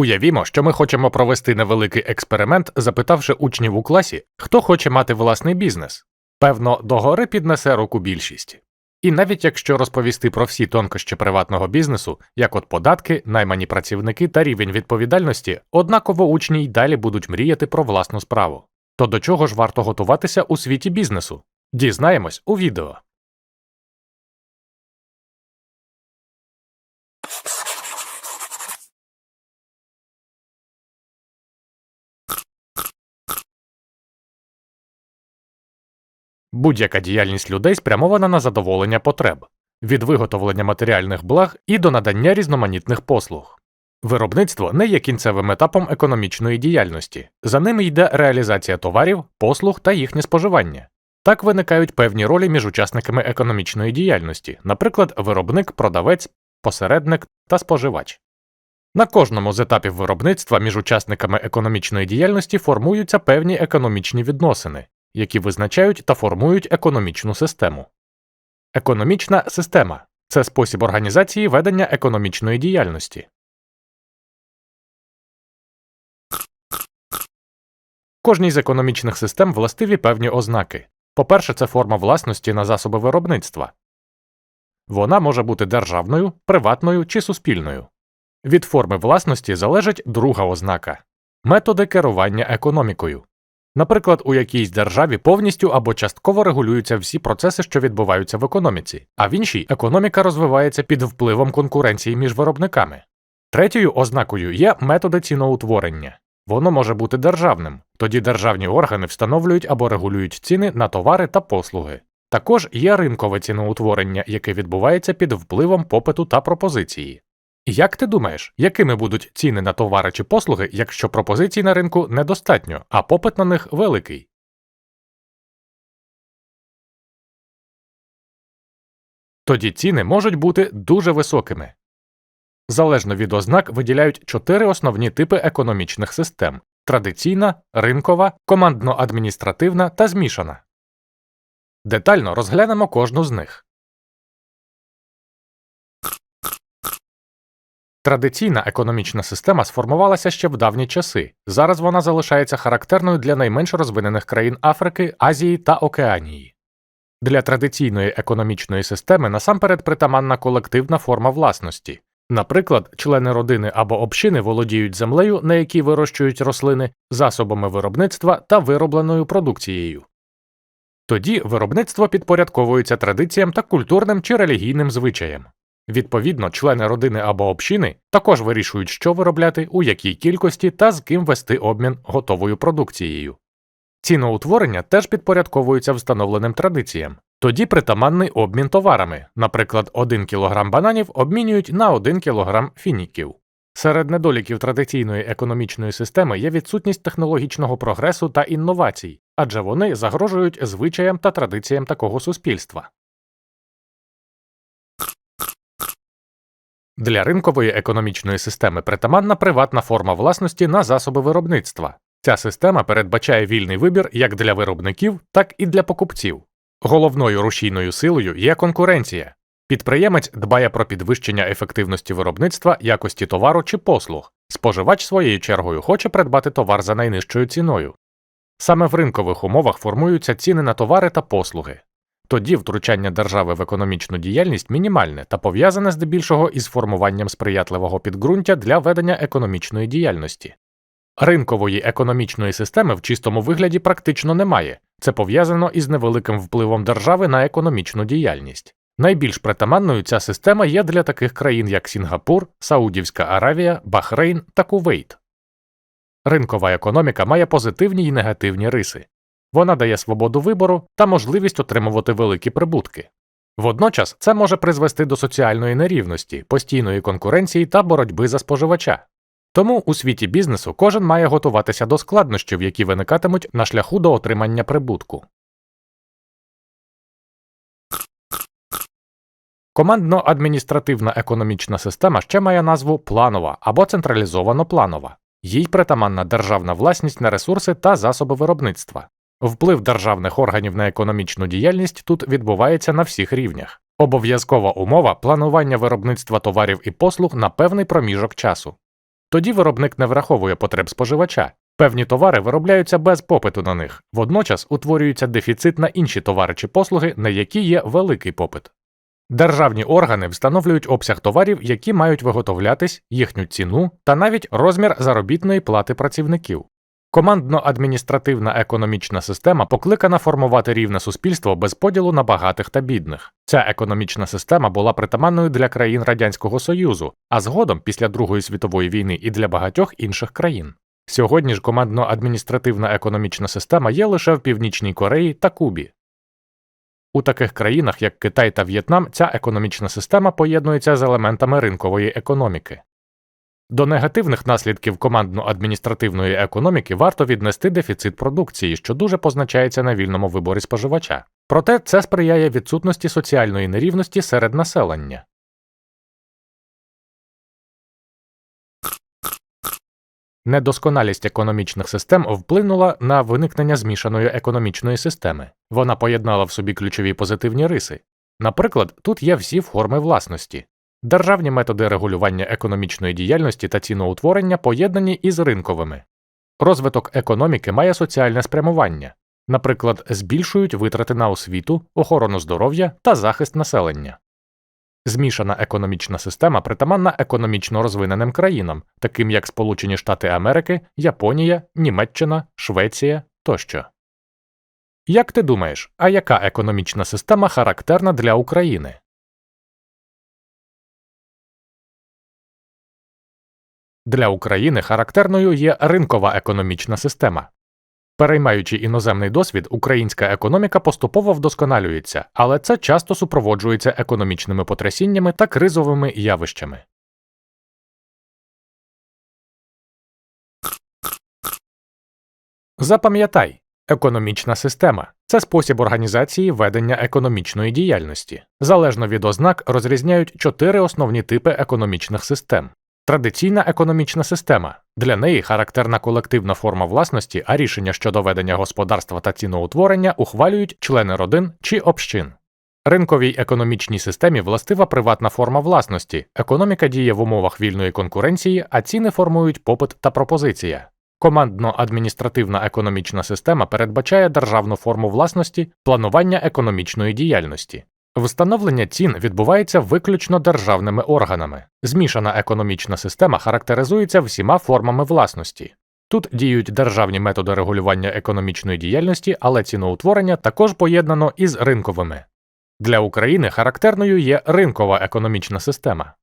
Уявімо, що ми хочемо провести невеликий експеримент, запитавши учнів у класі, хто хоче мати власний бізнес. Певно, догори піднесе руку більшість. І навіть якщо розповісти про всі тонкощі приватного бізнесу, як от податки, наймані працівники та рівень відповідальності, однаково учні й далі будуть мріяти про власну справу. То до чого ж варто готуватися у світі бізнесу? Дізнаємось у відео. Будь-яка діяльність людей спрямована на задоволення потреб від виготовлення матеріальних благ і до надання різноманітних послуг. Виробництво не є кінцевим етапом економічної діяльності, за ними йде реалізація товарів, послуг та їхнє споживання. Так виникають певні ролі між учасниками економічної діяльності, наприклад, виробник, продавець, посередник та споживач. На кожному з етапів виробництва між учасниками економічної діяльності формуються певні економічні відносини, які визначають та формують економічну систему. Економічна система це спосіб організації ведення економічної діяльності. Кожній з економічних систем властиві певні ознаки. По-перше, це форма власності на засоби виробництва. Вона може бути державною, приватною чи суспільною. Від форми власності залежить друга ознака методи керування економікою. Наприклад, у якійсь державі повністю або частково регулюються всі процеси, що відбуваються в економіці, а в іншій економіка розвивається під впливом конкуренції між виробниками. Третьою ознакою є методи ціноутворення. Воно може бути державним, тоді державні органи встановлюють або регулюють ціни на товари та послуги. Також є ринкове ціноутворення, яке відбувається під впливом попиту та пропозиції. Як ти думаєш, якими будуть ціни на товари чи послуги, якщо пропозицій на ринку недостатньо, а попит на них великий? Тоді ціни можуть бути дуже високими. Залежно від ознак виділяють чотири основні типи економічних систем традиційна, ринкова, командно-адміністративна та змішана. Детально розглянемо кожну з них. Традиційна економічна система сформувалася ще в давні часи. Зараз вона залишається характерною для найменш розвинених країн Африки, Азії та Океанії. Для традиційної економічної системи насамперед притаманна колективна форма власності. Наприклад, члени родини або общини володіють землею, на якій вирощують рослини, засобами виробництва та виробленою продукцією. Тоді виробництво підпорядковується традиціям та культурним чи релігійним звичаям. Відповідно, члени родини або общини також вирішують, що виробляти, у якій кількості та з ким вести обмін готовою продукцією. Ціноутворення теж підпорядковується встановленим традиціям. Тоді притаманний обмін товарами, наприклад, 1 кг бананів обмінюють на 1 кг фініків. Серед недоліків традиційної економічної системи є відсутність технологічного прогресу та інновацій, адже вони загрожують звичаям та традиціям такого суспільства. Для ринкової економічної системи притаманна приватна форма власності на засоби виробництва. Ця система передбачає вільний вибір як для виробників, так і для покупців. Головною рушійною силою є конкуренція. Підприємець дбає про підвищення ефективності виробництва, якості товару чи послуг. Споживач своєю чергою хоче придбати товар за найнижчою ціною. Саме в ринкових умовах формуються ціни на товари та послуги. Тоді втручання держави в економічну діяльність мінімальне та пов'язане здебільшого із формуванням сприятливого підґрунтя для ведення економічної діяльності. Ринкової економічної системи в чистому вигляді практично немає, це пов'язано із невеликим впливом держави на економічну діяльність. Найбільш притаманною ця система є для таких країн, як Сінгапур, Саудівська Аравія, Бахрейн та Кувейт. Ринкова економіка має позитивні і негативні риси. Вона дає свободу вибору та можливість отримувати великі прибутки. Водночас це може призвести до соціальної нерівності, постійної конкуренції та боротьби за споживача. Тому у світі бізнесу кожен має готуватися до складнощів, які виникатимуть на шляху до отримання прибутку. Командно-адміністративна економічна система ще має назву планова або централізовано планова. Їй притаманна державна власність на ресурси та засоби виробництва. Вплив державних органів на економічну діяльність тут відбувається на всіх рівнях. Обов'язкова умова планування виробництва товарів і послуг на певний проміжок часу. Тоді виробник не враховує потреб споживача. Певні товари виробляються без попиту на них, водночас утворюється дефіцит на інші товари чи послуги, на які є великий попит. Державні органи встановлюють обсяг товарів, які мають виготовлятись, їхню ціну та навіть розмір заробітної плати працівників. Командно-адміністративна економічна система покликана формувати рівне суспільство без поділу на багатих та бідних. Ця економічна система була притаманною для країн Радянського Союзу, а згодом після Другої світової війни і для багатьох інших країн. Сьогодні ж командно-адміністративна економічна система є лише в Північній Кореї та Кубі. У таких країнах, як Китай та В'єтнам, ця економічна система поєднується з елементами ринкової економіки. До негативних наслідків командно-адміністративної економіки варто віднести дефіцит продукції, що дуже позначається на вільному виборі споживача. Проте це сприяє відсутності соціальної нерівності серед населення. Недосконалість економічних систем вплинула на виникнення змішаної економічної системи. Вона поєднала в собі ключові позитивні риси. Наприклад, тут є всі форми власності. Державні методи регулювання економічної діяльності та ціноутворення поєднані із ринковими. Розвиток економіки має соціальне спрямування, наприклад, збільшують витрати на освіту, охорону здоров'я та захист населення. Змішана економічна система притаманна економічно розвиненим країнам, таким як Сполучені Штати Америки, Японія, Німеччина, Швеція тощо. Як ти думаєш, а яка економічна система характерна для України? Для України характерною є ринкова економічна система. Переймаючи іноземний досвід, українська економіка поступово вдосконалюється, але це часто супроводжується економічними потрясіннями та кризовими явищами. Запам'ятай, економічна система це спосіб організації ведення економічної діяльності. Залежно від ознак розрізняють чотири основні типи економічних систем. Традиційна економічна система для неї характерна колективна форма власності, а рішення щодо ведення господарства та ціноутворення ухвалюють члени родин чи общин. Ринковій економічній системі властива приватна форма власності, економіка діє в умовах вільної конкуренції, а ціни формують попит та пропозиція. Командно-адміністративна економічна система передбачає державну форму власності, планування економічної діяльності. Встановлення цін відбувається виключно державними органами. Змішана економічна система характеризується всіма формами власності. Тут діють державні методи регулювання економічної діяльності, але ціноутворення також поєднано із ринковими. Для України характерною є ринкова економічна система.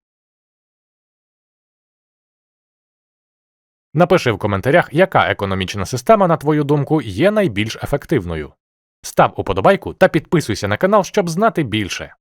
Напиши в коментарях, яка економічна система, на твою думку, є найбільш ефективною. Став уподобайку та підписуйся на канал, щоб знати більше.